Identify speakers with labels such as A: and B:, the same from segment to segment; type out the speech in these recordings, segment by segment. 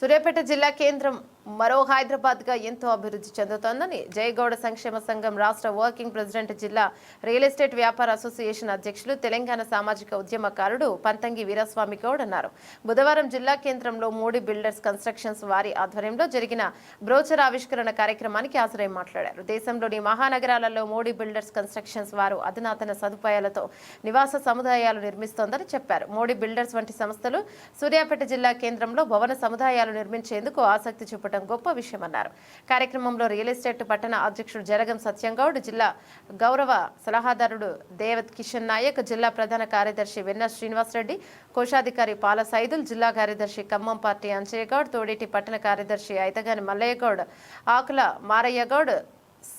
A: సూర్యాపేట జిల్లా కేంద్రం మరో హైదరాబాద్గా ఎంతో అభివృద్ధి చెందుతోందని జయగౌడ సంక్షేమ సంఘం రాష్ట్ర వర్కింగ్ ప్రెసిడెంట్ జిల్లా రియల్ ఎస్టేట్ వ్యాపార అసోసియేషన్ అధ్యక్షులు తెలంగాణ సామాజిక ఉద్యమకారుడు పంతంగి వీరస్వామి గౌడ్ అన్నారు. బుధవారం జిల్లా కేంద్రంలో మోడీ బిల్డర్స్ కన్స్ట్రక్షన్స్ వారి ఆధ్వర్యంలో జరిగిన బ్రోచర్ ఆవిష్కరణ కార్యక్రమానికి హాజరై మాట్లాడారు. దేశంలోని మహానగరాలలో మోడీ బిల్డర్స్ కన్స్ట్రక్షన్స్ వారు అధునాతన సదుపాయాలతో నివాస సముదాయాలు నిర్మిస్తోందని చెప్పారు. మోడీ బిల్డర్స్ వంటి సంస్థలు సూర్యాపేట జిల్లా కేంద్రంలో భవన సముదాయాలు నిర్మించేందుకు ఆసక్తి చూపడం గొప్ప విషయమన్నారు. కార్యక్రమంలో రియల్ ఎస్టేట్ పట్టణ అధ్యక్షుడు జరగం సత్యంగౌడ్ జిల్లా గౌరవ సలహాదారుడు దేవత్ కిషన్ నాయక్ జిల్లా ప్రధాన కార్యదర్శి వెన్న శ్రీనివాసరెడ్డి కోశాధికారి పాల సైదుల్ జిల్లా కార్యదర్శి ఖమ్మం పార్టీ అంజయ్యగౌడ్ తోడేటి పట్టణ కార్యదర్శి ఐతగాని మల్లయ్యగౌడ్ ఆకుల మారయ్యగౌడ్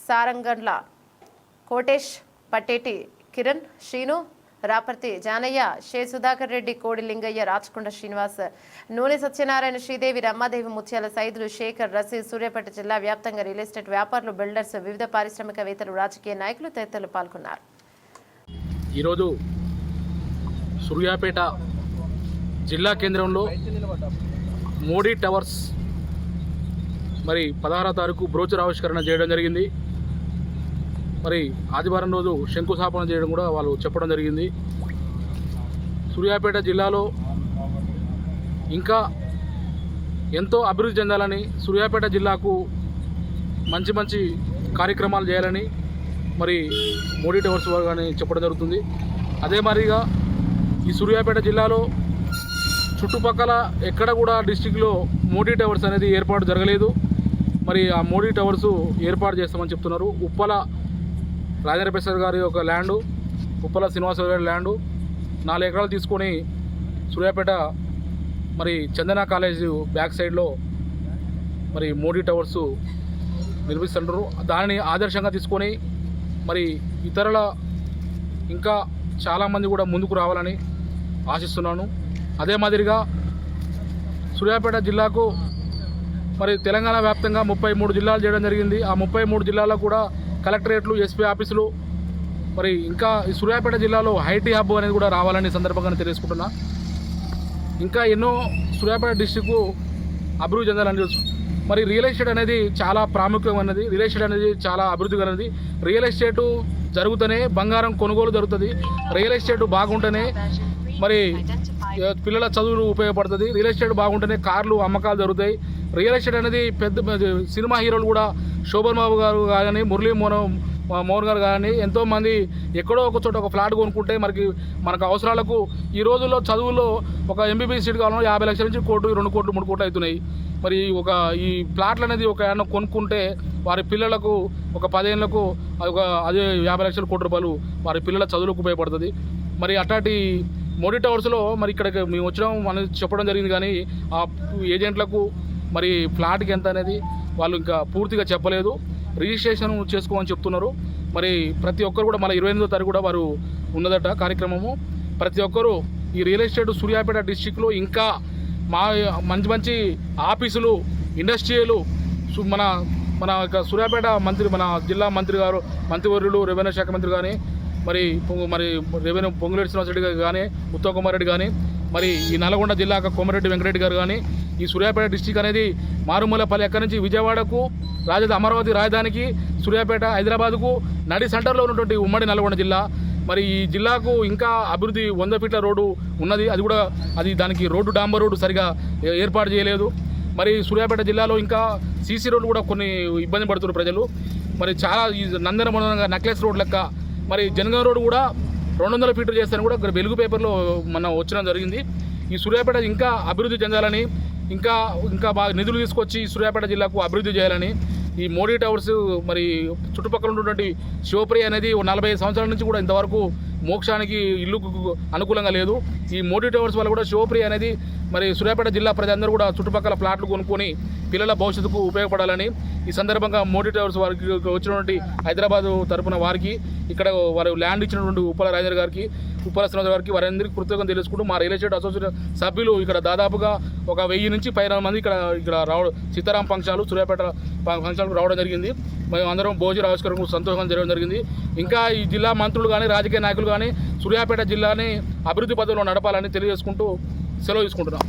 A: సారంగండ్ల కోటేష్ పట్టేటి కిరణ్ శ్రీను రాపర్తి జానయ్య షే సుధాకర్ రెడ్డి కోడి లింగయ్య రాచకొండ శ్రీనివాస్ నూనె సత్యనారాయణ శ్రీదేవి రమ్మాదేవి ముత్యాల సైదులు శేఖర్ రసీద్ సూర్యాపేట జిల్లా వ్యాప్తంగా రియల్ ఎస్టేట్ వ్యాపారులు బిల్డర్స్ వివిధ పారిశ్రామికవేత్తలు రాజకీయ నాయకులు తదితరులు పాల్గొన్నారు.
B: ఈరోజు సూర్యాపేట జిల్లా కేంద్రంలో మోడీ టవర్స్ మరి పదహారో తారీఖు బ్రోచర్ ఆవిష్కరణ చేయడం జరిగింది. మరి ఆదివారం రోజు శంకుస్థాపన చేయడం కూడా వాళ్ళు చెప్పడం జరిగింది. సూర్యాపేట జిల్లాలో ఇంకా ఎంతో అభివృద్ధి చెందాలని సూర్యాపేట జిల్లాకు మంచి మంచి కార్యక్రమాలు చేయాలని మరి మోడీ టవర్స్ వారు కానీ చెప్పడం జరుగుతుంది. అదే మరిగా ఈ సూర్యాపేట జిల్లాలో చుట్టుపక్కల ఎక్కడ కూడా డిస్టిక్లో మోడీ టవర్స్ అనేది ఏర్పాటు జరగలేదు. మరి ఆ మోడీ టవర్స్ ఏర్పాటు చేస్తామని చెప్తున్నారు. ఉప్పల రాజేంద్ర ప్రసాద్ గారి యొక్క ల్యాండు ఉప్పల శ్రీనివాసరావు గారి ల్యాండు నాలుగు ఎకరాలు తీసుకొని సూర్యాపేట మరి చందన కాలేజ్ బ్యాక్ సైడ్లో మరి మోడీ టవర్స్ నిర్మిస్తుంటారు. దానిని ఆదర్శంగా తీసుకొని మరి ఇతరుల ఇంకా చాలామంది కూడా ముందుకు రావాలని ఆశిస్తున్నాను. అదే మాదిరిగా సూర్యాపేట జిల్లాకు మరి తెలంగాణ వ్యాప్తంగా ముప్పై మూడు జిల్లాలు చేయడం జరిగింది. ఆ ముప్పై మూడు జిల్లాలో కూడా కలెక్టరేట్లు ఎస్పీ ఆఫీసులు మరి ఇంకా ఈ సూర్యాపేట జిల్లాలో హైటీ హబ్ అనేది కూడా రావాలని సందర్భంగా తెలుసుకుంటున్నా ఇంకా ఎన్నో సూర్యాపేట డిస్టిక్ అభివృద్ధి చెందాలని తెలుసు. మరి రియల్ ఎస్టేట్ అనేది చాలా ప్రాముఖ్యమైనది రియల్ ఎస్టేట్ అనేది చాలా అభివృద్ధి కలిగినది రియల్ ఎస్టేటు జరుగుతూనే బంగారం కొనుగోలు జరుగుతుంది. రియల్ ఎస్టేట్ బాగుంటేనే మరి పిల్లల చదువులు ఉపయోగపడుతుంది. రియల్ ఎస్టేట్ బాగుంటేనే కార్లు అమ్మకాలు జరుగుతాయి. రియల్ ఎస్టేట్ అనేది పెద్ద పెద్ద సినిమా హీరోలు కూడా శోభన్ బాబు గారు కానీ మురళీ మోహన్ మోహన్ గారు కానీ ఎంతోమంది ఎక్కడో ఒక చోట ఒక ఫ్లాట్ కొనుక్కుంటే మనకి మనకు అవసరాలకు ఈ రోజుల్లో చదువుల్లో ఒక ఎంబీబీఎస్ సీట్ కావాలన్నా యాభై లక్షల నుంచి కోటి రెండు కోట్లు మూడు కోట్లు అవుతున్నాయి. మరి ఒక ఈ ప్లాట్లు అనేది ఒక ఏమన్నా కొనుక్కుంటే వారి పిల్లలకు ఒక పదేళ్ళకు ఒక అదే యాభై లక్షల కోటి రూపాయలు వారి పిల్లల చదువులకు ఉపయోగపడుతుంది. మరి అట్లాంటి మోడీ టవర్స్లో మరి ఇక్కడ మేము వచ్చినాం మనం చెప్పడం జరిగింది కానీ ఆ ఏజెంట్లకు మరి ఫ్లాట్కి ఎంత అనేది వాళ్ళు ఇంకా పూర్తిగా చెప్పలేదు. రిజిస్ట్రేషన్ చేసుకోమని చెప్తున్నారు. మరి ప్రతి ఒక్కరు కూడా మళ్ళీ ఇరవై ఎనిమిదో తారీఖు కూడా వారు ఉన్నదట కార్యక్రమము. ప్రతి ఒక్కరూ ఈ రియల్ ఎస్టేట్ సూర్యాపేట డిస్టిక్లో ఇంకా మా మంచి మంచి ఆఫీసులు ఇండస్ట్రీలు సు- మన మన యొక్క సూర్యాపేట మంత్రి మన జిల్లా మంత్రి గారు మంత్రివర్యులు రెవెన్యూ శాఖ మంత్రి కానీ మరి మరి రెవెన్యూ పొంగులేటి శ్రీనివాసరెడ్డి గారు కానీ ఉత్తమ్ కుమార్ రెడ్డి కానీ మరి ఈ నల్గొండ జిల్లా కోమరెడ్డి వెంకరెడ్డి గారు కానీ ఈ సూర్యాపేట డిస్టిక్ అనేది మారుమూలపల్లి ఎక్కడి నుంచి విజయవాడకు రాజధాని అమరావతి రాజధానికి సూర్యాపేట హైదరాబాద్కు నడి సెంటర్లో ఉన్నటువంటి ఉమ్మడి నల్గొండ జిల్లా. మరి ఈ జిల్లాకు ఇంకా అభివృద్ధి వంద ఫీట్ల రోడ్డు ఉన్నది. అది కూడా అది దానికి రోడ్డు డాంబర్ రోడ్డు సరిగా ఏర్పాటు చేయలేదు. మరి సూర్యాపేట జిల్లాలో ఇంకా సీసీ రోడ్లు కూడా కొన్ని ఇబ్బంది పడుతున్నారు ప్రజలు. మరి చాలా ఈ నందనమనంగా నెక్లెస్ రోడ్ లెక్క. మరి జనగం రోడ్డు కూడా రెండు వందల ఫీట్లు చేస్తారని కూడా ఇక్కడ వెలుగు పేపర్లో మన వచ్చడం జరిగింది. ఈ సూర్యాపేట ఇంకా అభివృద్ధి చెందాలని ఇంకా ఇంకా బాగా నిధులు తీసుకొచ్చి సూర్యాపేట జిల్లాకు అభివృద్ధి చేయాలని ఈ మోడీ టవర్స్ మరి చుట్టుపక్కల ఉన్నటువంటి శివప్రియ అనేది నలభై సంవత్సరాల నుంచి కూడా ఇంతవరకు మోక్షానికి ఇల్లుకు అనుకూలంగా లేదు. ఈ మోడీ టవర్స్ వల్ల కూడా శివప్రియ అనేది మరి సూర్యాపేట జిల్లా ప్రజలందరూ కూడా చుట్టుపక్కల ప్లాట్లు కొనుక్కొని పిల్లల భవిష్యత్తుకు ఉపయోగపడాలని ఈ సందర్భంగా మోడీ టవర్స్ వారికి వచ్చినటువంటి హైదరాబాద్ తరపున వారికి ఇక్కడ వారు ల్యాండ్ ఇచ్చినటువంటి ఉప్పల రాజేంద్ర గారికి ఉప్పల శ్రీనివాస గారికి వారందరికీ కృతజ్ఞత తెలుసుకుంటూ మా రియల్ ఎస్టేట్ అసోసియేషన్ సభ్యులు ఇక్కడ దాదాపుగా ఒక వెయ్యి నుంచి పైన మంది ఇక్కడ ఇక్కడ రావడం సీతారాం ఫంక్షన్లు సూర్యాపేట ఫంక్షన్లకు రావడం జరిగింది. మేము అందరం భోజన ఆవిష్కరణకు సంతోషం జరగడం జరిగింది. ఇంకా ఈ జిల్లా మంత్రులు కానీ రాజకీయ నాయకులు కానీ సూర్యాపేట జిల్లాని అభివృద్ధి పథంలో నడపాలని తెలియజేసుకుంటూ సెలవు తీసుకుంటున్నాం.